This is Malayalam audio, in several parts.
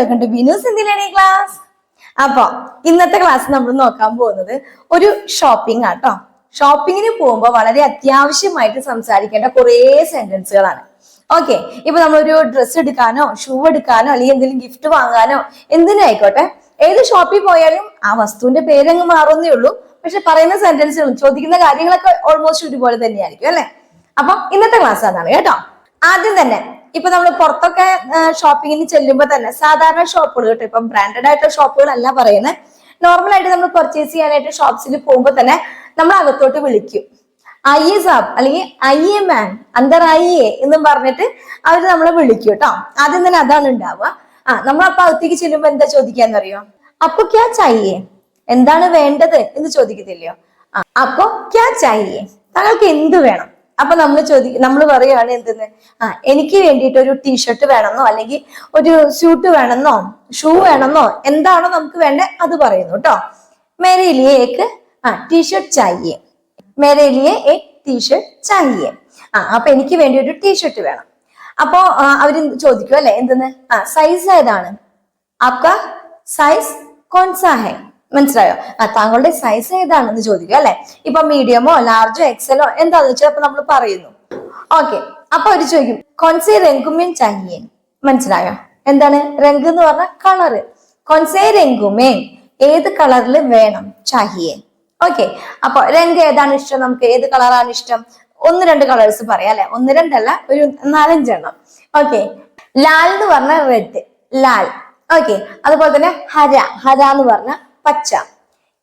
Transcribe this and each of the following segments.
Welcome to Binu's Hindi class അപ്പൊ ഇന്നത്തെ ക്ലാസ് നമ്മൾ നോക്കാൻ പോകുന്നത് ഒരു ഷോപ്പിംഗ് ആട്ടോ ഷോപ്പിങ്ങിന് പോകുമ്പോൾ വളരെ അത്യാവശ്യമായിട്ട് സംസാരിക്കേണ്ട കുറേ സെന്റൻസുകളാണ് ഓക്കെ ഇപ്പൊ നമ്മളൊരു ഡ്രസ്സ് എടുക്കാനോ ഷൂ എടുക്കാനോ അല്ലെങ്കിൽ എന്തെങ്കിലും ഗിഫ്റ്റ് വാങ്ങാനോ എന്തിനും ആയിക്കോട്ടെ. ഏത് ഷോപ്പിൽ പോയാലും ആ വസ്തുവിന്റെ പേരങ്ങ് മാറുന്നേ ഉള്ളൂ. പക്ഷെ പറയുന്ന സെന്റൻസുകളും ചോദിക്കുന്ന കാര്യങ്ങളൊക്കെ ഓൾമോസ്റ്റ് ഒരുപോലെ തന്നെയായിരിക്കും അല്ലെ? അപ്പൊ ഇന്നത്തെ ക്ലാസ് അതാണ് കേട്ടോ. ആദ്യം തന്നെ ഇപ്പൊ നമ്മൾ പുറത്തൊക്കെ ഷോപ്പിങ്ങിന് ചെല്ലുമ്പോൾ തന്നെ സാധാരണ ഷോപ്പുകൾ കേട്ടോ ഇപ്പം ബ്രാൻഡഡ് ആയിട്ടുള്ള ഷോപ്പുകളല്ല പറയുന്നത് നോർമൽ ആയിട്ട് നമ്മൾ പർച്ചേസ് ചെയ്യാനായിട്ട് ഷോപ്സിൽ പോകുമ്പോൾ തന്നെ നമ്മൾ അകത്തോട്ട് വിളിക്കും. ഐ എ സാബ് അല്ലെങ്കിൽ ഐ എ മാൻ അന്തർ ഐ എ എന്നും പറഞ്ഞിട്ട് അവർ നമ്മളെ വിളിക്കും കേട്ടോ. ആദ്യം തന്നെ അതാണ് ഉണ്ടാവുക. ആ നമ്മൾ അപ്പൊ അകത്തേക്ക് ചെല്ലുമ്പോ എന്താ ചോദിക്കാന്ന് അറിയോ? അപ്പൊ ക്യാ ചായേ? എന്താണ് വേണ്ടത്? എന്ന് ചോദിക്കത്തില്ലയോ? അപ്പൊ ക്യാ ചായേ? താങ്കൾക്ക് എന്ത് വേണം? അപ്പൊ നമ്മൾ ചോദി നമ്മൾ പറയുകയാണ് എന്തെന്ന്? ആ എനിക്ക് വേണ്ടിയിട്ട് ഒരു ടീഷർട്ട് വേണമെന്നോ അല്ലെങ്കിൽ ഒരു സ്യൂട്ട് വേണമെന്നോ ഷൂ വേണമെന്നോ എന്താണോ നമുക്ക് വേണ്ടേ അത് പറയുന്നു കേട്ടോ മേരയിലിയേക്ക് ആ ടീഷർട്ട് ചായേ മേരയിലിയെ ലിയെ ഏക് ടീഷർട്ട് ചായേ ആ അപ്പൊ എനിക്ക് വേണ്ടി ഒരു ടീഷർട്ട് വേണം. അപ്പോ അവർ ചോദിക്കും അല്ലെ എന്തെന്ന്? ആ സൈസ് ഏതാണ്? ആപ്ക സൈസ് കോൺസാ ഹെ മനസ്സിലായോ? ആ താങ്കളുടെ സൈസ് ഏതാണെന്ന് ചോദിക്കുക അല്ലെ? ഇപ്പൊ മീഡിയമോ ലാർജോ എക്സലോ എന്താന്ന് വെച്ചാൽ അപ്പൊ നമ്മൾ പറയുന്നു. ഓക്കെ അപ്പൊ അവർ ചോദിക്കും കൊൻസേ രംഗുമേൻ ചാഹിയൻ മനസ്സിലായോ? എന്താണ്? രംഗ് എന്ന് പറഞ്ഞ കളറ് കൊൻസേ രംഗുമേൻ ഏത് കളറിൽ വേണം? ചാഹിയൻ ഓക്കെ അപ്പൊ രംഗ് ഏതാണ് ഇഷ്ടം? നമുക്ക് ഏത് കളറാണ് ഇഷ്ടം? ഒന്ന് രണ്ട് കളേഴ്സ് പറയാം അല്ലെ? ഒന്ന് രണ്ടല്ല ഒരു നാലഞ്ചെണ്ണം. ഓക്കെ ലാൽ എന്ന് പറഞ്ഞ റെഡ് ലാൽ. ഓക്കെ അതുപോലെ തന്നെ ഹര. ഹര എന്ന് പറഞ്ഞ പച്ച.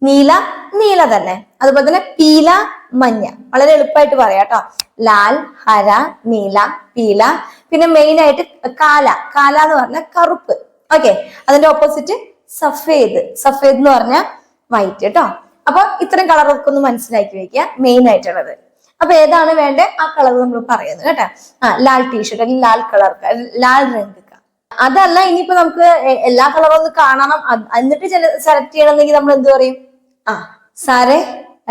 നീല നീല തന്നെ. അതുപോലെ തന്നെ പീല മഞ്ഞ. വളരെ എളുപ്പമായിട്ട് പറയാം കേട്ടോ. ലാൽ ഹര നീല പീല. പിന്നെ മെയിൻ ആയിട്ട് കാല. കാല എന്ന് പറഞ്ഞ കറുപ്പ്. ഓക്കെ അതിന്റെ ഓപ്പോസിറ്റ് സഫേദ്. സഫേദ് എന്ന് പറഞ്ഞ വൈറ്റ് കേട്ടോ. അപ്പൊ ഇത്തരം കളറൊക്കെ ഒന്ന് മനസ്സിലാക്കി വെക്കുക. മെയിൻ ആയിട്ടുള്ളത്. അപ്പൊ ഏതാണ് വേണ്ടത്? ആ കളർ നമ്മൾ പറയുന്നത് കേട്ടോ. ആ ലാൽ ടീഷർട്ട് അല്ലെങ്കിൽ ലാൽ കളർ ലാൽ രംഗ്. അതല്ല ഇനിയിപ്പോ നമുക്ക് എല്ലാ കളറും ഒന്ന് കാണണം. എന്നിട്ട് സെലക്ട് ചെയ്യണമെന്നെങ്കിൽ നമ്മൾ എന്ത് പറയും? ആ സാരേ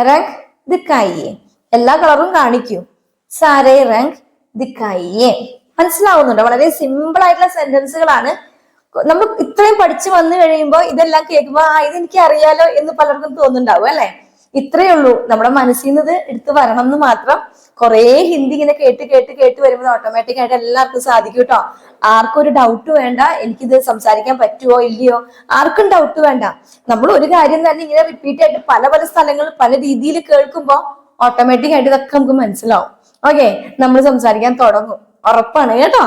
റങ് ദിക്കായിയെ. എല്ലാ കളറും കാണിക്കൂ. സാരേ റങ് ദിക്കായിയെ. മനസ്സിലാവുന്നുണ്ടോ? വളരെ സിമ്പിൾ ആയിട്ടുള്ള സെന്റൻസുകളാണ് നമ്മൾ ഇത്രയും പഠിച്ചു വന്നു കഴിയുമ്പോൾ ഇതെല്ലാം കേൾക്കുമ്പോൾ ആ ഇതെനിക്ക് അറിയാലോ എന്ന് പലർക്കും തോന്നുന്നുണ്ടാവും അല്ലെ? ഇത്രയേ ഉള്ളൂ. നമ്മുടെ മനസ്സിൽ നിന്ന് എടുത്ത് വരണം എന്ന് മാത്രം കുറേ ഹിന്ദി ഇങ്ങനെ കേട്ട് കേട്ട് കേട്ട് വരുമ്പോൾ ഓട്ടോമാറ്റിക് ആയിട്ട് എല്ലാവർക്കും സാധിക്കും കേട്ടോ. ആർക്കും ഒരു ഡൗട്ട് വേണ്ട എനിക്കിത് സംസാരിക്കാൻ പറ്റുമോ ഇല്ലയോ? ആർക്കും ഡൗട്ട് വേണ്ട. നമ്മൾ ഒരു കാര്യം തന്നെ ഇങ്ങനെ റിപ്പീറ്റ് ആയിട്ട് പല പല സ്ഥലങ്ങളിൽ പല രീതിയിൽ കേൾക്കുമ്പോൾ ഓട്ടോമാറ്റിക് ആയിട്ട് ഇതൊക്കെ നമുക്ക് മനസ്സിലാവും. ഓക്കെ നമ്മൾ സംസാരിക്കാൻ തുടങ്ങും. ഉറപ്പാണ് കേട്ടോ.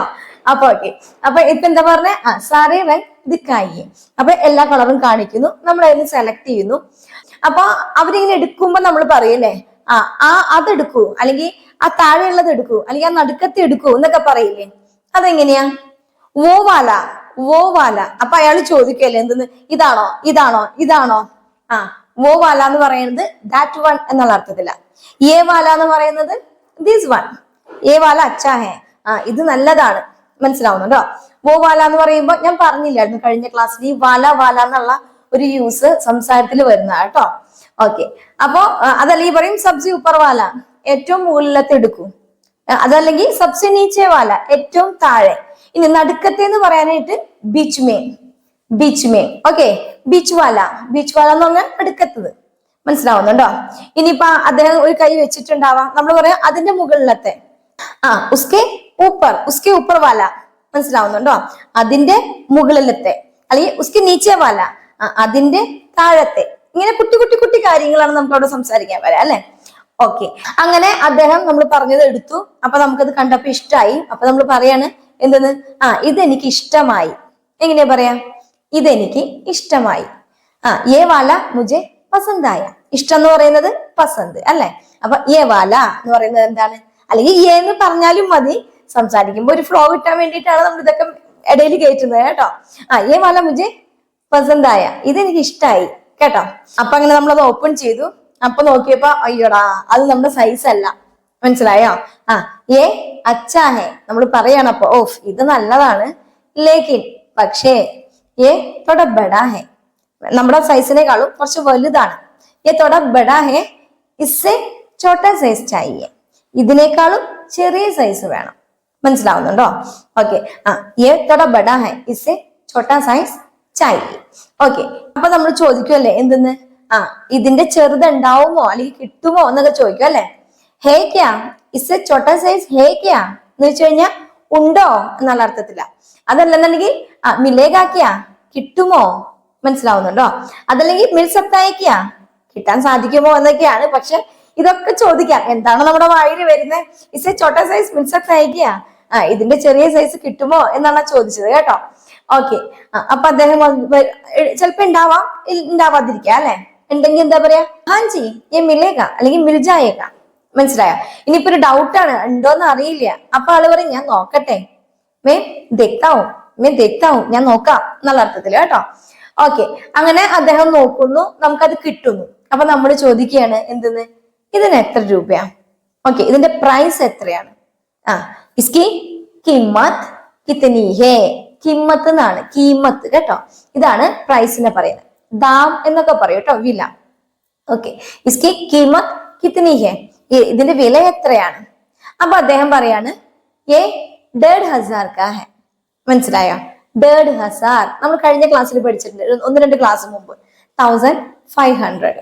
അപ്പൊ ഓക്കെ അപ്പൊ ഇപ്പൊ എന്താ പറഞ്ഞ? സാറേ ഇത് കായി അപ്പൊ എല്ലാ കളറും കാണിക്കുന്നു. നമ്മൾ അതിന് സെലക്ട് ചെയ്യുന്നു. അപ്പൊ അവരിങ്ങനെ എടുക്കുമ്പോ നമ്മൾ പറയല്ലേ ആ ആ അതെടുക്കൂ. അല്ലെങ്കിൽ ആ താഴെയുള്ളത് എടുക്കൂ. അല്ലെങ്കിൽ ആ നടുക്കത്തെ എടുക്കൂ എന്നൊക്കെ പറയില്ലേ? അതെങ്ങനെയാ? വോ വാല വോ വാല. അപ്പൊ അയാൾ ചോദിക്കല്ലേ എന്തെന്ന്? ഇതാണോ? ഇതാണോ? ഇതാണോ? ആ വോവാല എന്ന് പറയുന്നത് ദാറ്റ് വൺ എന്നുള്ള അർത്ഥത്തില. ഏ വാല എന്ന് പറയുന്നത് ദിസ് വൺ ഏ വാല അച്ഛാ ആ ഇത് നല്ലതാണ്. മനസ്സിലാവുന്നുണ്ടോ? ഓ വാല എന്ന് പറയുമ്പോൾ ഞാൻ പറഞ്ഞില്ലായിരുന്നു കഴിഞ്ഞ ക്ലാസ്സിൽ ഈ വാല വാല എന്നുള്ള ഒരു യൂസ് സംസാരത്തിൽ വരുന്ന കേട്ടോ. ഓക്കെ അപ്പോ അതല്ല ഈ പറയും സബ്സി ഉപ്പർവാല. ഏറ്റവും മുകളിലത്തെ എടുക്കൂ. അതല്ലെങ്കിൽ സബ്സി നീച്ചേവാല ഏറ്റവും താഴെ. ഇനി നടുക്കത്തെ എന്ന് പറയാനായിട്ട് ബീച്ച് മേ ബീച്ച് മേ ഓക്കെ ബീച്ച് വാല ബീച്ച് വാല എന്ന് പറഞ്ഞാൽ അടുക്കത്തത് മനസ്സിലാവുന്നുണ്ടോ? ഇനിയിപ്പോ അദ്ദേഹം ഒരു കൈ വെച്ചിട്ടുണ്ടാവാം. നമ്മൾ പറയാം അതിന്റെ മുകളിലത്തെ. ആ ഉസ്കെ ഊപ്പർ ഉസ്കെ ഊപ്പർ വാല മനസ്സിലാവുന്നുണ്ടോ? അതിന്റെ മുകളിലത്തെ. അല്ലെങ്കിൽ ഉസ്കെ നീച്ചെ വാല അതിന്റെ താഴത്തെ. ഇങ്ങനെ കുട്ടി കുട്ടി കുട്ടി കാര്യങ്ങളാണ് നമുക്ക് അവിടെ സംസാരിക്കാൻ വരാം അല്ലെ? ഓക്കെ. അങ്ങനെ അദ്ദേഹം നമ്മൾ പറഞ്ഞത് എടുത്തു. അപ്പൊ നമുക്കത് കണ്ടപ്പോ ഇഷ്ടമായി അപ്പൊ നമ്മൾ പറയാണ് എന്തെന്ന്? ആ ഇതെനിക്ക് ഇഷ്ടമായി. എങ്ങനെയാ പറയാ? ഇതെനിക്ക് ഇഷ്ടമായി. ആ ഏ വാല മുജെ പസന്തായ ഇഷ്ടം എന്ന് പറയുന്നത് പസന്ത് അല്ലെ? അപ്പൊ ഏ വാല എന്ന് പറയുന്നത് എന്താണ്? അല്ലെങ്കിൽ ഏ എന്ന് പറഞ്ഞാലും മതി. സംസാരിക്കുമ്പോൾ ഒരു ഫ്ലോ കിട്ടാൻ വേണ്ടിയിട്ടാണ് നമ്മൾ ഇതൊക്കെ ഇടയിൽ കയറ്റുന്നത് കേട്ടോ? ആ ഏ വാല മുജെ പസന്തായ ഇതെനിക്ക് ഇഷ്ടമായി കേട്ടോ? അപ്പൊ അങ്ങനെ നമ്മളത് ഓപ്പൺ ചെയ്തു. അപ്പൊ നോക്കിയപ്പോ അയ്യോടാ അത് നമ്മുടെ സൈസ് അല്ല. മനസ്സിലായോ? ആ ഏ അച്ചാഹെ നമ്മൾ പറയണപ്പോ ഓഫ് ഇത് നല്ലതാണ്. ലേക്കിൻ പക്ഷേ ഏ തൊട ബഡാഹെ നമ്മുടെ സൈസിനേക്കാളും കുറച്ച് വലുതാണ്. ഏ തൊട ബഡാഹെ ഹേ ഇസ്സെ ചോട്ട സൈസ് ചായ ഇതിനേക്കാളും ചെറിയ സൈസ് വേണം. മനസ്സിലാവുന്നുണ്ടോ? ഓക്കെ ആ ഏ തൊട ബഡാഹെ ഹേ ഇസ്സെ ചോട്ട സൈസ് ചായ്. ഓക്കെ അപ്പൊ നമ്മൾ ചോദിക്കുമല്ലേ എന്തെന്ന്? ആ ഇതിന്റെ ചെറുതുണ്ടാവുമോ? അല്ലെങ്കിൽ കിട്ടുമോ എന്നൊക്കെ ചോദിക്കും അല്ലെ ഹേ ക്യാ ഇസ് ചോട്ട സൈസ് ഹേ ക്യാ? എന്ന് വെച്ച് കഴിഞ്ഞാൽ ഉണ്ടോ എന്നുള്ള അർത്ഥത്തില. അതല്ലെന്നുണ്ടെങ്കിൽ ആ മിലേകാക്കിയാ കിട്ടുമോ? മനസ്സിലാവുന്നുണ്ടോ? അതല്ലെങ്കിൽ മിൽ സത്തായിക്കാ കിട്ടാൻ സാധിക്കുമോ എന്നൊക്കെയാണ്. പക്ഷെ ഇതൊക്കെ ചോദിക്കാം. എന്താണ് നമ്മുടെ വായിൽ വരുന്നത്? ഇസ് എ ചോട്ട സൈസ് മിൽ ആ ഇതിന്റെ ചെറിയ സൈസ് കിട്ടുമോ എന്നാണ് ചോദിച്ചത് കേട്ടോ. ഓക്കെ അപ്പൊ അദ്ദേഹം ചിലപ്പോ ഉണ്ടാവാം ഉണ്ടാവാതിരിക്കുക ഉണ്ടാവാതിരിക്കാം അല്ലെ? ഉണ്ടെങ്കിൽ എന്താ പറയാ? ഹാഞ്ചി ഞാൻ മിലേക അല്ലെങ്കിൽ മിൽജായേക മനസ്സിലായോ? ഇനിയിപ്പോ ഒരു ഡൗട്ടാണ് ഉണ്ടോന്ന് അറിയില്ല. അപ്പൊ ആൾ പറയും ഞാൻ നോക്കട്ടെ. മേ ദെക്താവും മേ ദെക്താവും ഞാൻ നോക്കാം. എന്നുള്ള അർത്ഥത്തിൽ കേട്ടോ. ഓക്കെ അങ്ങനെ അദ്ദേഹം നോക്കുന്നു. നമുക്കത് കിട്ടുന്നു. അപ്പൊ നമ്മൾ ചോദിക്കുകയാണ് എന്തെന്ന്? ഇതിന് എത്ര രൂപയാ? ഓക്കെ ഇതിന്റെ പ്രൈസ് എത്രയാണ്? ആ ഇസ്കി കിമ്മത്ത് കിത്തനി ഹേ കിമ്മത്ത് എന്നാണ്. കീമത്ത് കേട്ടോ. ഇതാണ് പ്രൈസിനെ പറയുന്നത്. ദാം എന്നൊക്കെ പറയും കേട്ടോ വില. ഓക്കെ ഇസ്കി കീമത്ത് കിത്തനി ഹേ? ഇതിന്റെ വില എത്രയാണ്? അപ്പൊ അദ്ദേഹം പറയാണ് ഏ ഡേഡ് ഹസാർ കാ ഹെ? മനസ്സിലായോ? ഡേഡ് ഹസാർ. നമ്മൾ കഴിഞ്ഞ ക്ലാസ്സിൽ പഠിച്ചിട്ടുണ്ട്. ഒന്ന് രണ്ട് ക്ലാസ് മുമ്പ്. തൗസൻഡ് ഫൈവ് ഹൺഡ്രഡ്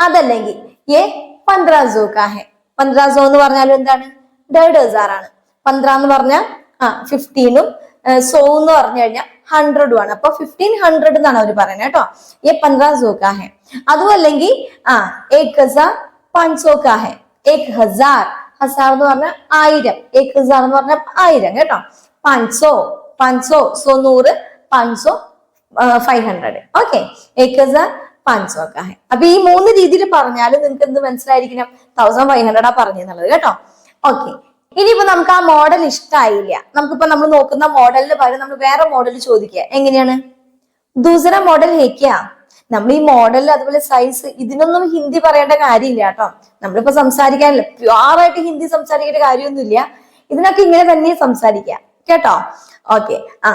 അതല്ലെങ്കിൽ ഏ പന്ത്രാസോ കാ ഹെ? പന്ത്രാസോ എന്ന് പറഞ്ഞാലും എന്താണ്? ഡേഡ് ഹസാർ ആണ്. പന്ത്ര എന്ന് പറഞ്ഞാൽ ആ ഫിഫ്റ്റീനും സോ എന്ന് പറഞ്ഞു കഴിഞ്ഞാൽ ഹൺഡ്രഡും ആണ്. അപ്പൊ ഫിഫ്റ്റീൻ ഹൺഡ്രഡ് എന്നാണ് അവർ പറയുന്നത് കേട്ടോ. ഏ പന്ത്രാസോ കാ ഹെ. അതും അല്ലെങ്കിൽ ആ ഏക് ഹസാർ പഞ്ചോ കാ ഹെ. ഏക് ഹസാർ. ഹസാർ എന്ന് പറഞ്ഞാൽ ആയിരം. ഏക് ഹസാർ എന്ന് പറഞ്ഞാൽ ആയിരം കേട്ടോ. പഞ്ചോ പഞ്ചോ സോ നൂറ് പഞ്ചോ ഫൈവ് ഹൺഡ്രഡ് ഓക്കെ ഏക് ഹസാർ പഞ്ചോ കാ ഹെ. അപ്പൊ ഈ മൂന്ന് രീതിയിൽ പറഞ്ഞാലും നിങ്ങൾക്ക് എന്ത് മനസ്സിലായിരിക്കണം? തൗസൻഡ് ഫൈവ് ഹൺഡ്രഡാ പറഞ്ഞെന്നുള്ളത് കേട്ടോ. ഓക്കെ ഇനിയിപ്പോ നമുക്ക് ആ മോഡൽ ഇഷ്ടമായില്ല നമുക്കിപ്പോ നമ്മൾ നോക്കുന്ന മോഡലിന് പകരം നമ്മൾ വേറെ മോഡൽ ചോദിക്കുക. എങ്ങനെയാണ്? ദൂസര മോഡൽ ഹേക്കിയ നമ്മൾ ഈ മോഡൽ അതുപോലെ സൈസ് ഇതിനൊന്നും ഹിന്ദി പറയേണ്ട കാര്യമില്ല കേട്ടോ. നമ്മളിപ്പോ സംസാരിക്കാനില്ല. പ്യുവറായിട്ട് ഹിന്ദി സംസാരിക്കേണ്ട കാര്യമൊന്നുമില്ല. ഇതിനൊക്കെ ഇങ്ങനെ തന്നെ സംസാരിക്കാം കേട്ടോ? ഓക്കെ ആ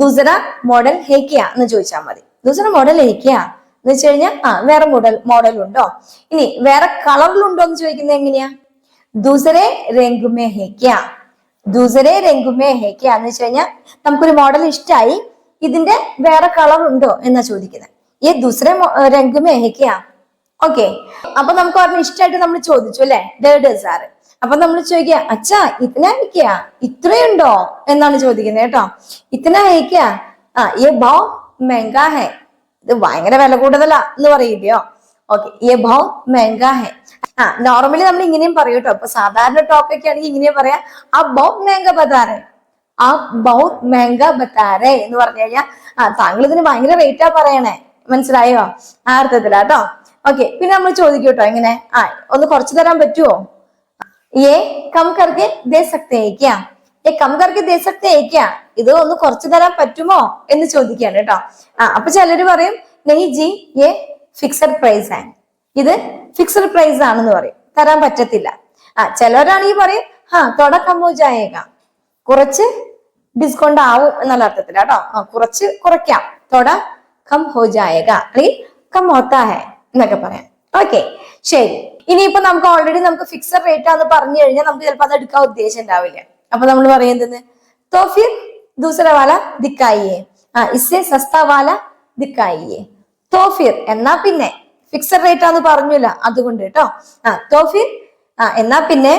ദൂസര മോഡൽ ഹേക്കിയ എന്ന് ചോദിച്ചാൽ മതി. ദൂസര മോഡൽ ഹേക്കിയ എന്ന് വെച്ച് കഴിഞ്ഞാൽ ആ വേറെ മോഡൽ ഉണ്ടോ? ഇനി വേറെ കളറിലുണ്ടോ എന്ന് ചോദിക്കുന്നത് എങ്ങനെയാ? ദൂസരെ രംഗുമേ ഹേക്യ ദൂസരെ രംഗുമേ ഹേക്യ എന്ന് വെച്ച് കഴിഞ്ഞാൽ നമുക്കൊരു മോഡൽ ഇഷ്ടമായി ഇതിന്റെ വേറെ കളർ ഉണ്ടോ എന്നാ ചോദിക്കുന്നത് ഈ ദൂസരെ രംഗുമേ ഹേക്യ ഓക്കെ അപ്പൊ നമുക്ക് ഓർമ്മ ഇഷ്ടമായിട്ട് നമ്മൾ ചോദിച്ചു അല്ലെ? ഡേഡ് സാറ്. അപ്പൊ നമ്മൾ ചോദിക്കുക അച്ഛാ ഇത്തന ഹേക്കിയ ഇത്രയുണ്ടോ? എന്നാണ് ചോദിക്കുന്നത് കേട്ടോ. ഇത്തന ഹേക്കിയ ആ ഏ ബോ മെങ്കാ ഹേ. ഇത് ഭയങ്കര വില കൂടുതലാ എന്ന് പറയില്ലയോ? ഓക്കെ ഏ ബോ മെങ്കാ ഹേ. ആ നോർമലി നമ്മൾ ഇങ്ങനെയും പറയും കേട്ടോ. അപ്പൊ സാധാരണ ടോപ്പിക് ആണെങ്കിൽ ഇങ്ങനെ പറയാം. ആ ബോബ് മേങ്ക ബതാറേ ആ ബൗത് മേങ്ക ബത്താരേ എന്ന് പറഞ്ഞു കഴിഞ്ഞാൽ ആ താങ്കൾ ഇതിന് ഭയങ്കര റേറ്റാ പറയണേ. മനസ്സിലായോ? ആ അർത്ഥത്തിലാട്ടോ ഓക്കെ പിന്നെ നമ്മൾ ചോദിക്കും കേട്ടോ എങ്ങനെ ആ ഒന്ന് കുറച്ച് തരാൻ പറ്റുമോ ഏ കം കർക്ക് ദേ സക്തേക്ക ഏ കം കർക്ക് ദേ സക്തേക്ക ഇത് ഒന്ന് കുറച്ച് തരാൻ പറ്റുമോ എന്ന് ചോദിക്കുകയാണ് കേട്ടോ ആ അപ്പൊ ചിലര് പറയും നെയ് ജി ഏ ഫിക്സഡ് പ്രൈസ് ആണ്. ഇത് ഫിക്സഡ് പ്രൈസ് ആണെന്ന് പറയും. തരാൻ പറ്റത്തില്ല. ആ ചിലവരാണെങ്കിൽ പറയും ആ തുടക്കം ജായേക? കുറച്ച് ഡിസ്കൗണ്ട് ആവും എന്നുള്ള അർത്ഥത്തിൽ കേട്ടോ ആ കുറച്ച് കുറയ്ക്കാം. തൊട കം ഹോ ജായേക? അല്ലെങ്കിൽ കം ഹോത്താ ഹേ? എന്നൊക്കെ പറയാം. ഓക്കെ ശരി. ഇനിയിപ്പോ നമുക്ക് ഓൾറെഡി നമുക്ക് ഫിക്സഡ് റേറ്റ് ആണെന്ന് പറഞ്ഞു കഴിഞ്ഞാൽ നമുക്ക് ചിലപ്പോൾ അത് എടുക്കാൻ ഉദ്ദേശം ഉണ്ടാവില്ല. അപ്പൊ നമ്മൾ പറയുന്നത് തോഫിർ ദൂസര വാല ദിക്കായിയെ. ആ ഇസേ സസ്ത വാല ദിക്കായിയെ. തോഫിർ എന്നാ പിന്നെ? ഫിക്സഡ് റേറ്റ് ആന്ന് പറഞ്ഞില്ല. അതുകൊണ്ട് കേട്ടോ ആ തോഫിൻ ആ എന്നാ പിന്നെ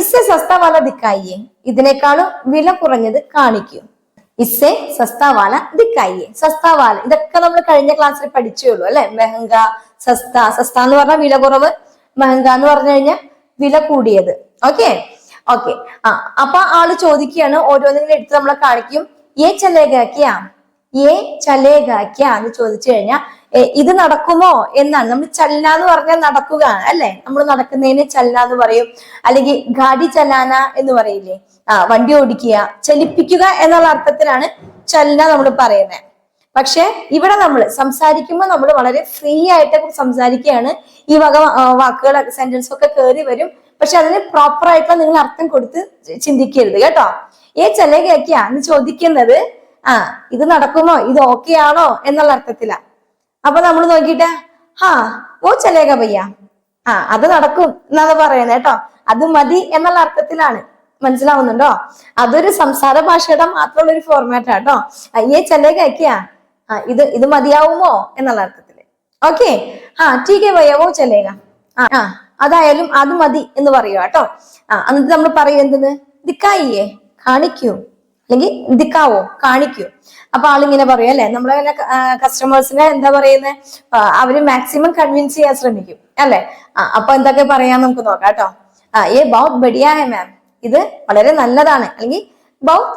ഇസ്സെ സസ്താവാല ദിക്കായി ഇതിനേക്കാളും വില കുറഞ്ഞത് കാണിക്കൂ. ഇസ്സെ സസ്താവാല ദിക്കായിയെ. സസ്താവാല ഇതൊക്കെ നമ്മൾ കഴിഞ്ഞ ക്ലാസ്സിൽ പഠിച്ചേ ഉള്ളൂ അല്ലെ? മെഹങ്ക സസ്ത സസ്ത എന്ന് പറഞ്ഞാൽ വില കുറവ്. മെഹങ്ക എന്ന് പറഞ്ഞു കഴിഞ്ഞാൽ വില കൂടിയത്. ഓക്കെ? ഓക്കെ. ആ അപ്പൊ ആൾ ചോദിക്കുകയാണ് ഓരോന്നിനും എടുത്ത് നമ്മളെ കാണിക്കും. ഏ ചലേകാക്കിയാ ഏ ചലേഗാക്കിയാ എന്ന് ചോദിച്ചു കഴിഞ്ഞാൽ ഇത് നടക്കുമോ? എന്നാണ്. നമ്മൾ ചലന എന്ന് പറഞ്ഞാൽ നടക്കുക അല്ലെ? നമ്മൾ നടക്കുന്നതിന് ചലന എന്ന് പറയും. അല്ലെങ്കിൽ ഗാഡി ചലാന എന്ന് പറയില്ലേ? ആ വണ്ടി ഓടിക്കുക ചലിപ്പിക്കുക എന്നുള്ള അർത്ഥത്തിലാണ് ചലന നമ്മൾ പറയുന്നത്. പക്ഷെ ഇവിടെ നമ്മൾ സംസാരിക്കുമ്പോൾ നമ്മൾ വളരെ ഫ്രീ ആയിട്ട് സംസാരിക്കുകയാണ്. ഈ വക വാക്കുകൾ സെന്റൻസ് ഒക്കെ കയറി വരും. പക്ഷെ അതിന് പ്രോപ്പർ ആയിട്ടുള്ള നിങ്ങൾ അർത്ഥം കൊടുത്ത് ചിന്തിക്കരുത് കേട്ടോ. ഏ ചലകയൊക്കെയാ എന്ന് ചോദിക്കുന്നത് ആ ഇത് നടക്കുമോ? ഇത് ഓക്കെ ആണോ? എന്നുള്ള അർത്ഥത്തിലാ. അപ്പൊ നമ്മൾ നോക്കിയിട്ട് ഹാ ഓ ചലേക പയ്യ. ആ അത് നടക്കും എന്നാണ് പറയുന്നത് കേട്ടോ. അത് മതി എന്നുള്ള അർത്ഥത്തിലാണ്. മനസ്സിലാവുന്നുണ്ടോ? അതൊരു സംസാര ഭാഷയുടെ മാത്രമുള്ള ഒരു ഫോർമാറ്റ് ആട്ടോ അയ്യേ ചെല്ലേക്കാ ആ ഇത് ഇത് മതിയാവുമോ? എന്നുള്ള അർത്ഥത്തിൽ. ഓക്കെ ആ ടീക്കെ പയ്യ ഓ ചലേക. ആ ആ അതായാലും അത് മതി എന്ന് പറയുക കേട്ടോ. ആ എന്നിട്ട് നമ്മൾ പറയും എന്തെന്ന്? ദിക്കായിയേ കാണിക്കൂ. അല്ലെങ്കിൽ ദിക്കാവോ കാണിക്കൂ. അപ്പൊ ആളിങ്ങനെ പറയും അല്ലെ? നമ്മളങ്ങനെ കസ്റ്റമേഴ്സിനെ എന്താ പറയുന്നത് അവർ മാക്സിമം കൺവിൻസ് ചെയ്യാൻ ശ്രമിക്കും അല്ലെ? അപ്പൊ എന്തൊക്കെ പറയാൻ നമുക്ക് നോക്കാം കേട്ടോ. ഏ ബൗത്ത് ബഡിയാ മാം ഇത് വളരെ നല്ലതാണ്. അല്ലെങ്കിൽ ബൗത്ത്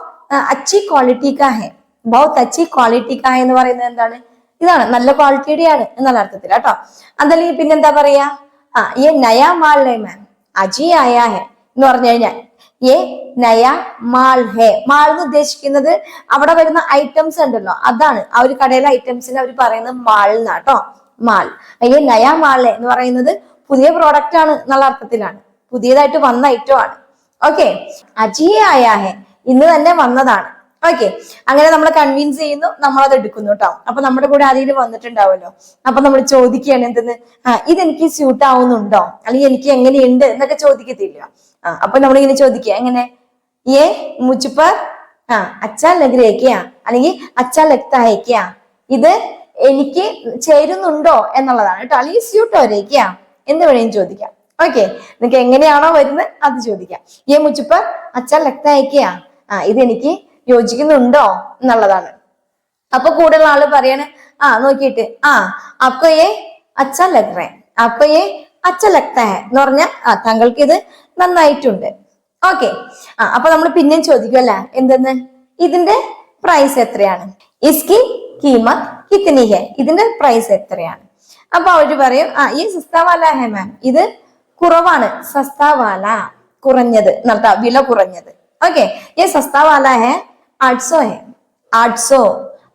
അച്ചി ക്വാളിറ്റി കാ ഹെ ബൗത്ത് അച്ചി ക്വാളിറ്റി കാ എന്ന് പറയുന്നത് എന്താണ്? ഇതാണ്. നല്ല ക്വാളിറ്റിയുടെയാണ് എന്നുള്ള അർത്ഥത്തിൽ കേട്ടോ. അതല്ലെങ്കിൽ പിന്നെന്താ പറയാ? ആ ഏ നയാ മാൾ മാം അജി ആയാ ഹെ എന്ന് പറഞ്ഞു കഴിഞ്ഞാൽ ഏ നയ മാൾ ഹെ. മാൾ എന്ന് ഉദ്ദേശിക്കുന്നത് അവിടെ വരുന്ന ഐറ്റംസ് ഉണ്ടല്ലോ. അതാണ് ആ ഒരു കടയിലെ ഐറ്റംസിന് അവർ പറയുന്നത് മാൾ എന്നാട്ടോ മാൾ. അയ്യേ നയ മാൾ ഹെ എന്ന് പറയുന്നത് പുതിയ പ്രോഡക്റ്റ് ആണ് എന്നുള്ള അർത്ഥത്തിലാണ്. പുതിയതായിട്ട് വന്ന ഐറ്റം ആണ്. ഓക്കെ അജിയെ ആയാ ഹെ. ഇന്ന് തന്നെ വന്നതാണ്. ഓക്കെ അങ്ങനെ നമ്മളെ കൺവിൻസ് ചെയ്യുന്നു നമ്മൾ അത് എടുക്കുന്നു കേട്ടോ അപ്പൊ നമ്മുടെ കൂടെ ആരെങ്കിലും വന്നിട്ടുണ്ടാവുമല്ലോ അപ്പൊ നമ്മൾ ചോദിക്കുകയാണ് എന്തെന്ന്? ആ ഇതെനിക്ക് സ്യൂട്ട് ആവുന്നുണ്ടോ? അല്ലെങ്കിൽ എനിക്ക് എങ്ങനെയുണ്ട് എന്നൊക്കെ ചോദിക്കത്തില്ല. ആ അപ്പൊ നമ്മളിങ്ങനെ ചോദിക്കുക എങ്ങനെ? ഏ മുച്ചുപ്പർ ആ അച്ഛാ ലഗ്രഹിക്കുക അല്ലെങ്കിൽ അച്ഛാ ലക്താഹിക്കുക ഇത് എനിക്ക് ചേരുന്നുണ്ടോ എന്നുള്ളതാണ് കേട്ടോ അല്ലെങ്കിൽ സ്യൂട്ടോ വരയ്ക്കുക എന്ന് വേണേലും ചോദിക്കാം. ഓക്കെ നിങ്ങൾക്ക് എങ്ങനെയാണോ വരുന്നത് അത് ചോദിക്കാം. ഏ മുച്ചുപ്പർ അച്ഛാ ലക്താഹിക്കുക ആ ഇതെനിക്ക് യോജിക്കുന്നുണ്ടോ എന്നുള്ളതാണ്. അപ്പൊ കൂടുതൽ ആൾ പറയാണ് ആ നോക്കിയിട്ട് ആ അപ്പൊ ഏ അച്ഛ ലഗ്രേ അപ്പൊ ഏ അച്ഛ ലഗ്ത ഹെ എന്ന് പറഞ്ഞ ആ താങ്കൾക്ക് ഇത് നന്നായിട്ടുണ്ട്. ഓക്കെ ആ അപ്പൊ നമ്മൾ പിന്നെയും ചോദിക്കും അല്ല? എന്തെന്ന്? ഇതിന്റെ പ്രൈസ് എത്രയാണ്? ഇസ്കി കീമത് കിത്തനി ഇതിന്റെ പ്രൈസ് എത്രയാണ്? അപ്പൊ അവർ പറയും ആ ഈ സസ്താവാല ഹേ മാം ഇത് കുറവാണ്. സസ്താവാല കുറഞ്ഞത്. നടത്താ. വില കുറഞ്ഞത്. ഓക്കെ ഈ സസ്താവാല ഹേ ആട്സോ ഹെ. ആട്സോ.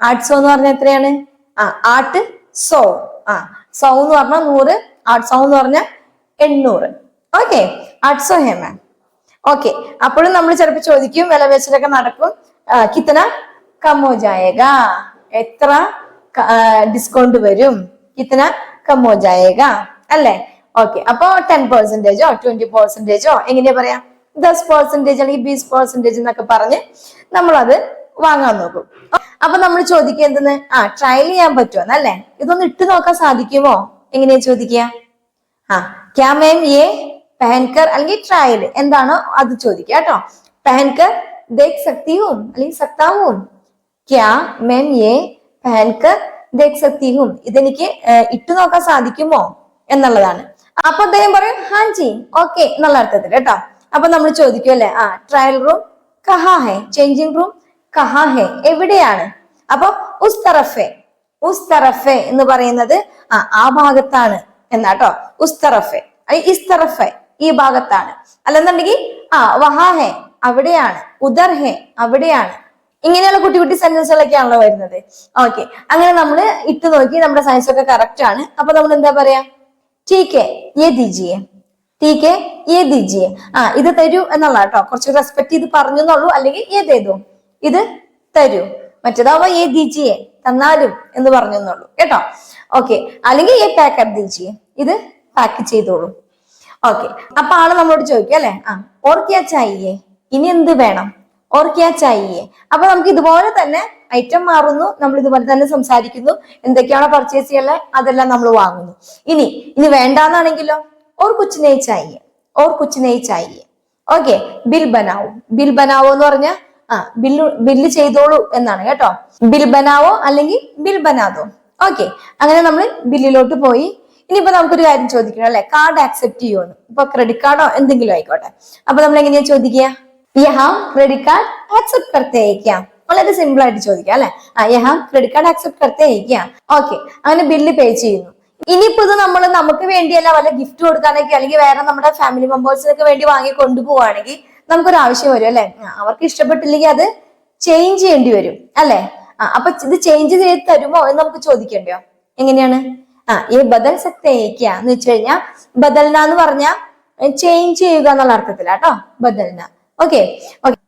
ആട്സോ എന്ന് പറഞ്ഞാൽ എത്രയാണ്? ആ ആട്ട് സോ. ആ സോ എന്ന് പറഞ്ഞാൽ നൂറ് ആട്ട് സൗ എന്ന് പറഞ്ഞാൽ എണ്ണൂറ്. ഓക്കെ ആട്സോ ഹെ മാം. ഓക്കെ അപ്പോഴും നമ്മൾ ചിലപ്പോൾ ചോദിക്കും വില പേശലൊക്കെ നടക്കും. കിത്തന കമ്മോ ജായേഗ എത്ര ഡിസ്കൗണ്ട് വരും? കിത്തന കമ്മോ ജായേഗ അല്ലേ? ഓക്കെ അപ്പൊ ടെൻ പെർസെന്റേജോ ട്വന്റി പെർസെന്റേജോ എങ്ങനെയാ പറയാ? ദസ് പെർസെന്റേജ് അല്ലെങ്കിൽ ബീസ് പെർസെന്റേജ് എന്നൊക്കെ പറഞ്ഞ് നമ്മളത് വാങ്ങാൻ നോക്കും. അപ്പൊ നമ്മൾ ചോദിക്കുക എന്തെന്ന്? ആ ട്രയൽ ചെയ്യാൻ പറ്റുമോ അല്ലേ ഇതൊന്ന് ഇട്ട് നോക്കാൻ സാധിക്കുമോ? എങ്ങനെയാ ചോദിക്കുക? ആ ക്യാ മാം ഏ പെഹൻകർ അല്ലെങ്കിൽ ട്രയൽ എന്താണോ അത് ചോദിക്കുക കേട്ടോ. പെഹൻകർ ദേഖ് സക്തി ഹൂം അല്ലെങ്കിൽ സക്താവും ക്യാ മെം എ പെഹൻകർ ദേഖ് സക്തി ഹൂം ഇതെനിക്ക് ഇട്ടു നോക്കാൻ സാധിക്കുമോ എന്നുള്ളതാണ്. അപ്പൊ അദ്ദേഹം പറയും ഹാൻജി ഓക്കെ എന്നുള്ള അർത്ഥത്തിൽ കേട്ടോ. അപ്പൊ നമ്മൾ ചോദിക്കുമല്ലേ ആ ട്രയൽ റൂം കഹാ ഹെ ചേഞ്ചിങ് റൂം കഹാ ഹെ എവിടെയാണ്? അപ്പൊ ഉസ് തറഫെ ഉസ് തറഫെ എന്ന് പറയുന്നത് ആ ആ ഭാഗത്താണ് എന്നാട്ടോ. ഉസ് തറഫെ ഇസ് തറഫെ. ഈ ഭാഗത്താണ്. അല്ലെന്നുണ്ടെങ്കിൽ ആ വഹാ ഹെ അവിടെയാണ്. ഉദർ ഹെ അവിടെയാണ്. ഇങ്ങനെയുള്ള കുട്ടി കുട്ടി സെന്റൻസുകളൊക്കെയാണല്ലോ വരുന്നത്. ഓക്കെ അങ്ങനെ നമ്മൾ ഇട്ട് നോക്കി നമ്മുടെ സയൻസ് ഒക്കെ കറക്റ്റ് ആണ്. അപ്പൊ നമ്മൾ എന്താ പറയാ ടീക്കെ ഏ ദിജിയെ ടീക്കെ ഏ ദിജിയെ ആ ഇത് തരൂ എന്നുള്ള കേട്ടോ കുറച്ച് റെസ്പെക്ട് ചെയ്ത് പറഞ്ഞു എന്നുള്ളൂ അല്ലെങ്കിൽ ഏതേതോ ഇത് തരൂ. മറ്റേതാവുമ്പോ ഏ ദിജിയെ തന്നാലും എന്ന് പറഞ്ഞു എന്നുള്ളൂ കേട്ടോ? ഓക്കെ അല്ലെങ്കിൽ ഏ പാക്ക് ദിജിയെ ഇത് പാക്ക് ചെയ്തോളൂ. ഓക്കെ അപ്പൊ ആൾ നമ്മളോട് ചോദിക്കും അല്ലെ? ആ ഓർക്കിയാ ചായയെ? ഇനി എന്ത് വേണം? ഓർക്കിയാ ചായയെ? അപ്പൊ നമുക്ക് ഇതുപോലെ തന്നെ ഐറ്റം മാറുന്നു നമ്മൾ ഇതുപോലെ തന്നെ സംസാരിക്കുന്നു എന്തൊക്കെയാണോ പർച്ചേസ് ചെയ്യാനുള്ളത് അതെല്ലാം നമ്മൾ വാങ്ങുന്നു. ഇനി ഇനി വേണ്ടാന്നാണെങ്കിലോ? ഓർ കുച്ചിനെ ചായയെ? ഓർ കുച്ചിനെ ചായയെ? ഓക്കെ ബിൽ ബനാവോ. ബിൽ ബനാവോ എന്ന് പറഞ്ഞ ആ ബില്ല് ബില്ല് ചെയ്തോളൂ എന്നാണ് കേട്ടോ. ബിൽ ബനാവോ അല്ലെങ്കിൽ ബിൽ ബനാദോ ഓക്കെ അങ്ങനെ നമ്മൾ ബില്ലിലോട്ട് പോയി. ഇനിയിപ്പോ നമുക്കൊരു കാര്യം ചോദിക്കണം അല്ലെ? കാർഡ് ആക്സെപ്റ്റ് ചെയ്യുമെന്ന് ഇപ്പൊ ക്രെഡിറ്റ് കാർഡോ എന്തെങ്കിലും ആയിക്കോട്ടെ. അപ്പൊ നമ്മൾ എങ്ങനെയാ ചോദിക്കുക? യഹാം ക്രെഡിറ്റ് കാർഡ് ആക്സെപ്റ്റ് കർത്തേക്കാം വളരെ സിമ്പിൾ ആയിട്ട് ചോദിക്കാം അല്ലെ? യഹാം ക്രെഡിറ്റ് കാർഡ് ആക്സെപ്റ്റ് കർത്തേക്കാം ഓക്കെ അങ്ങനെ ബില്ല് പേ ചെയ്യുന്നു. ഇനിയിപ്പോ ഇത് നമ്മൾ നമുക്ക് വേണ്ടിയല്ല വല്ല ഗിഫ്റ്റ് കൊടുക്കാനൊക്കെ അല്ലെങ്കിൽ വേറെ നമ്മുടെ ഫാമിലി മെമ്പേഴ്സിനൊക്കെ വേണ്ടി വാങ്ങി കൊണ്ടുപോവാണെങ്കിൽ നമുക്കൊരു ആവശ്യം വരും അല്ലെ? അവർക്ക് ഇഷ്ടപ്പെട്ടില്ലെങ്കിൽ അത് ചേഞ്ച് ചെയ്യേണ്ടി വരും അല്ലെ? അപ്പൊ ഇത് ചേഞ്ച് ചെയ്ത് തരുമോ എന്ന് നമുക്ക് ചോദിക്കണ്ടോ എങ്ങനെയാണ്? ആ ഈ ബദൽ സക്തേക്ക എന്ന് വെച്ച് കഴിഞ്ഞാൽ ബദൽന എന്ന് പറഞ്ഞാൽ ചേഞ്ച് ചെയ്യുക എന്നുള്ള അർത്ഥത്തിലാട്ടോ ബദൽന. ഓക്കെ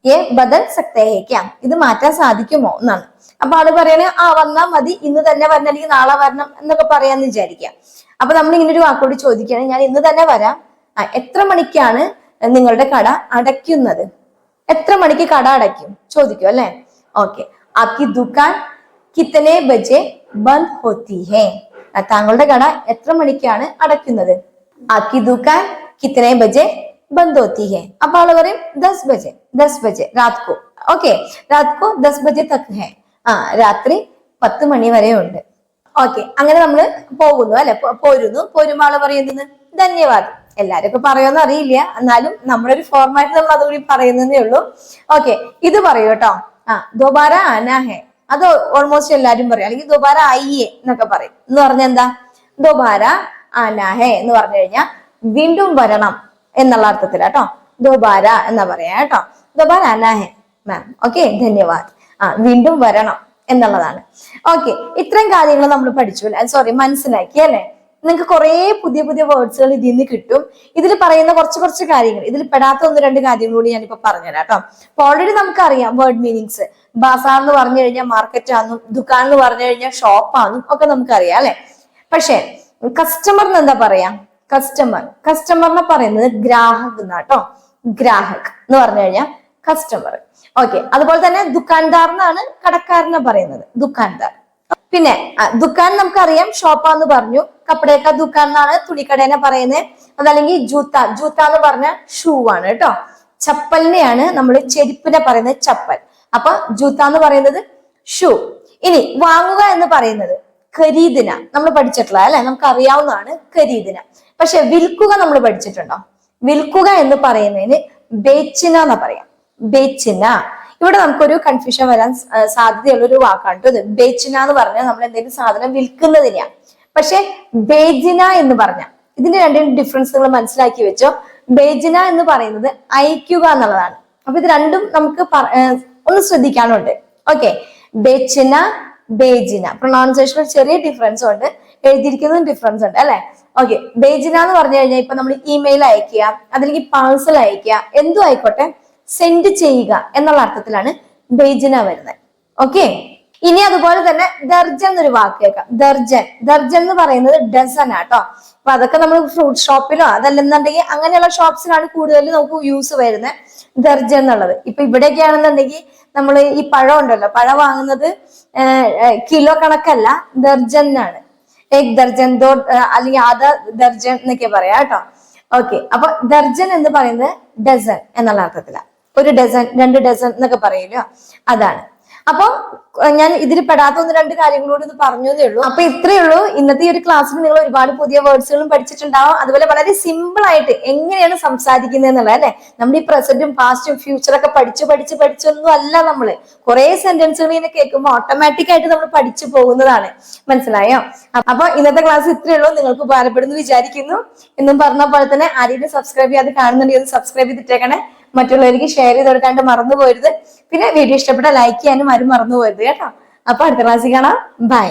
ഏ ബദൽ സക്തേക്ക ഇത് മാറ്റാൻ സാധിക്കുമോ എന്നാണ്. അപ്പൊ ആൾ പറയണേ ആ വന്നാ മതി. ഇന്ന് തന്നെ വരണം. അല്ലെങ്കിൽ നാളെ വരണം എന്നൊക്കെ പറയാന്ന് വിചാരിക്കാം. അപ്പൊ നമ്മൾ ഇങ്ങനെ ഒരു വാക്കോട് ചോദിക്കുകയാണ് ഞാൻ ഇന്ന് തന്നെ വരാം. ആ, എത്ര മണിക്കാണ് നിങ്ങളുടെ കട അടയ്ക്കുന്നത്? എത്ര മണിക്ക് കട അടയ്ക്കും? ചോദിക്കും അല്ലെ? ഓക്കെ ആക്കി ദുക്കാൻ കിത്തനെ ബജെ ബന്ദ് ഹോത്തി ഹേ താങ്കളുടെ കട എത്ര മണിക്കാണ് അടയ്ക്കുന്നത്? ആക്കി ദുക്കാൻ കിത്തനെ ബജെ ബന്ദ് ഹേ അപ്പൊ ആൾ പറയും ദസ് ബജെ ദസ് ബജെ രാത് കോ ഓക്കെ രാത് കോ ദസ് ബജെ തക്ക് ഹെ. ആ രാത്രി പത്ത് മണി വരെ ഉണ്ട്. ഓക്കെ അങ്ങനെ നമ്മൾ പോകുന്നു അല്ലെ? പോരുന്നു. പോരുമ്പോ ആൾ പറയുന്നത് ധന്യവാദം. എല്ലാരും ഒക്കെ പറയുമെന്ന് അറിയില്ല. എന്നാലും നമ്മളൊരു ഫോർമാറ്റ് നമ്മൾ അതുകൂടി പറയുന്നതേ ഉള്ളൂ. ഓക്കെ ഇത് പറയൂ കേട്ടോ. ആ ദോബാര അനാഹെ അത് ഓൾമോസ്റ്റ് എല്ലാരും പറയും. അല്ലെങ്കിൽ ദോബാര അയ്യെ എന്നൊക്കെ പറയും. എന്ന് പറഞ്ഞ എന്താ? ദോബാര അനാഹെ എന്ന് പറഞ്ഞു കഴിഞ്ഞാൽ വീണ്ടും വരണം എന്നുള്ള അർത്ഥത്തിൽ കേട്ടോ. ദോബാര എന്നാ പറയാ കേട്ടോ. ദോബാര അനാഹെ മാം ഓക്കെ ധന്യവാദ്. ആ വീണ്ടും വരണം എന്നുള്ളതാണ്. ഓക്കെ ഇത്രയും കാര്യങ്ങൾ നമ്മൾ പഠിച്ചു സോറി മനസ്സിലാക്കി അല്ലെ? നിങ്ങൾക്ക് കുറേ പുതിയ പുതിയ വേർഡ്സുകൾ ഇതിൽ നിന്ന് കിട്ടും. ഇതിൽ പറയുന്ന കുറച്ച് കുറച്ച് കാര്യങ്ങൾ ഇതിൽ പെടാത്ത ഒന്ന് രണ്ട് കാര്യങ്ങൾ കൂടി ഞാനിപ്പോ പറഞ്ഞുതരാം കേട്ടോ. അപ്പൊ ഓൾറെഡി നമുക്കറിയാം വേർഡ് മീനിങ്സ് ബസാർ എന്ന് പറഞ്ഞു കഴിഞ്ഞാൽ മാർക്കറ്റ് ആണെന്നും ദുക്കാൻ എന്ന് പറഞ്ഞു കഴിഞ്ഞാൽ ഷോപ്പ് ആണെന്നും ഒക്കെ നമുക്കറിയാം അല്ലെ? പക്ഷേ കസ്റ്റമറിന് എന്താ പറയാ? കസ്റ്റമർ കസ്റ്റമറിനെ പറയുന്നത് ഗ്രാഹക് എന്നാട്ടോ ഗ്രാഹക് എന്ന് പറഞ്ഞു കഴിഞ്ഞാൽ കസ്റ്റമർ ഓക്കെ അതുപോലെ തന്നെ ദുക്കാൻദാർ എന്നാണ് കടക്കാരനെ പറയുന്നത്. ദുക്കാൻദാർ. പിന്നെ ദുക്കാൻ നമുക്കറിയാം ഷോപ്പാന്ന് പറഞ്ഞു. കപ്പടേക്ക ദുക്കാൻ എന്നാണ് തുണിക്കടേനെ പറയുന്നത്. അതല്ലെങ്കിൽ ജൂത്ത ജൂത്ത എന്ന് പറഞ്ഞ ഷൂ ആണ് കേട്ടോ. ചപ്പലിനെയാണ് നമ്മൾ ചെരുപ്പിനെ പറയുന്നത് ചപ്പൽ. അപ്പൊ ജൂത്ത എന്ന് പറയുന്നത് ഷൂ. ഇനി വാങ്ങുക എന്ന് പറയുന്നത് ഖരീദിന. നമ്മൾ പഠിച്ചിട്ടുള്ള അല്ലെ? നമുക്ക് അറിയാവുന്നതാണ് ഖരീദിന. പക്ഷെ വിൽക്കുക നമ്മൾ പഠിച്ചിട്ടുണ്ടോ? വിൽക്കുക എന്ന് പറയുന്നതിന് ബേച്ചിന എന്ന് പറയാം? ബേച്ചിന. ഇവിടെ നമുക്കൊരു കൺഫ്യൂഷൻ വരാൻ സാധ്യതയുള്ള ഒരു വാക്കാണ് കേട്ടോ ഇത്. ബേച്ചിന എന്ന് പറഞ്ഞാൽ നമ്മൾ എന്തെങ്കിലും സാധനം വിൽക്കുന്നതിനെയാണ് പക്ഷെ ബേജിന എന്ന് പറഞ്ഞ ഇതിന്റെ രണ്ടും ഡിഫറൻസ് നിങ്ങൾ മനസ്സിലാക്കി വെച്ചോ. ബേജിന എന്ന് പറയുന്നത് അയക്കുക എന്നുള്ളതാണ്. അപ്പൊ ഇത് രണ്ടും നമുക്ക് ഒന്ന് ശ്രദ്ധിക്കാനുണ്ട്. ഓക്കെ. ബേച്ചിന ബേജിന. പ്രൊണൗൺസേഷൻ ചെറിയ ഡിഫറൻസ് ഉണ്ട്. എഴുതിയിരിക്കുന്നതും ഡിഫറൻസ് ഉണ്ട് അല്ലെ? ഓക്കെ. ബേജിന എന്ന് പറഞ്ഞു കഴിഞ്ഞാൽ ഇപ്പൊ നമ്മൾ ഇമെയിൽ അയക്കുക അതല്ലെങ്കിൽ പാഴ്സൽ അയക്കുക എന്തും ആയിക്കോട്ടെ. സെൻഡ് ചെയ്യുക എന്നുള്ള അർത്ഥത്തിലാണ് ബേജിന വരുന്നത്. ഓക്കെ ഇനി അതുപോലെ തന്നെ ദർജൻ എന്നൊരു വാക്ക് കേൾക്കാം. ദർജൻ. ദർജൻ എന്ന് പറയുന്നത് ഡസൻ ആട്ടോ. അപ്പൊ അതൊക്കെ നമ്മൾ ഫ്രൂട്ട് ഷോപ്പിലോ അതല്ലെന്നുണ്ടെങ്കിൽ അങ്ങനെയുള്ള ഷോപ്സിലാണ് കൂടുതൽ നമുക്ക് യൂസ് വരുന്നത് ദർജൻ എന്നുള്ളത്. ഇപ്പൊ ഇവിടെയൊക്കെ ആണെന്നുണ്ടെങ്കിൽ നമ്മൾ ഈ പഴം ഉണ്ടല്ലോ. പഴം വാങ്ങുന്നത് കിലോ കണക്കല്ല ദർജനാണ് ഏക് ദർജൻ ദോ അല്ലെങ്കിൽ ആധാ ദർജൻ എന്നൊക്കെ പറയാം കേട്ടോ. ഓക്കെ അപ്പൊ ദർജൻ എന്ന് പറയുന്നത് ഡസൻ എന്നുള്ള അർത്ഥത്തിലാണ് ഒരു ഡസൺ രണ്ട് ഡസൺ എന്നൊക്കെ പറയില്ല? അതാണ്. അപ്പൊ ഞാൻ ഇതിൽ പെടാത്ത ഒന്ന് രണ്ട് കാര്യങ്ങളോട് ഇത് പറഞ്ഞതേ ഉള്ളൂ. അപ്പൊ ഇത്രയേ ഉള്ളൂ. ഇന്നത്തെ ഈ ഒരു ക്ലാസ്സിൽ നിങ്ങൾ ഒരുപാട് പുതിയ വേർഡ്സുകളും പഠിച്ചിട്ടുണ്ടാവും. അതുപോലെ വളരെ സിമ്പിൾ ആയിട്ട് എങ്ങനെയാണ് സംസാരിക്കുന്നത് എന്നുള്ളത് അല്ലെ? നമ്മുടെ ഈ പ്രസന്റും പാസ്റ്റും ഫ്യൂച്ചറൊക്കെ പഠിച്ച് പഠിച്ച് പഠിച്ചൊന്നും അല്ല നമ്മൾ. കുറെ സെന്റൻസുകൾ ഇങ്ങനെ കേൾക്കുമ്പോൾ ഓട്ടോമാറ്റിക് ആയിട്ട് നമ്മൾ പഠിച്ചു പോകുന്നതാണ്. മനസ്സിലായോ? അപ്പൊ ഇന്നത്തെ ക്ലാസ് ഇത്രയേ ഉള്ളൂ. നിങ്ങൾക്ക് ഉപകാരപ്പെടുന്നു വിചാരിക്കുന്നു. എന്നും പറഞ്ഞ പോലെ തന്നെ ആരെങ്കിലും സബ്സ്ക്രൈബ് ചെയ്യാതെ കാണുന്നുണ്ടെങ്കിൽ സബ്സ്ക്രൈബ് ചെയ്തിട്ടേക്കണേ. മറ്റുള്ളവർക്ക് ഷെയർ ചെയ്ത് കൊടുക്കാണ്ട് മറന്നു പോരുത്. പിന്നെ വീഡിയോ ഇഷ്ടപ്പെട്ട ലൈക്ക് ചെയ്യാനും ആരും മറന്നു പോരുത് കേട്ടോ. അപ്പൊ അടുത്ത ക്ലാസ്സിൽ കാണാം. ബൈ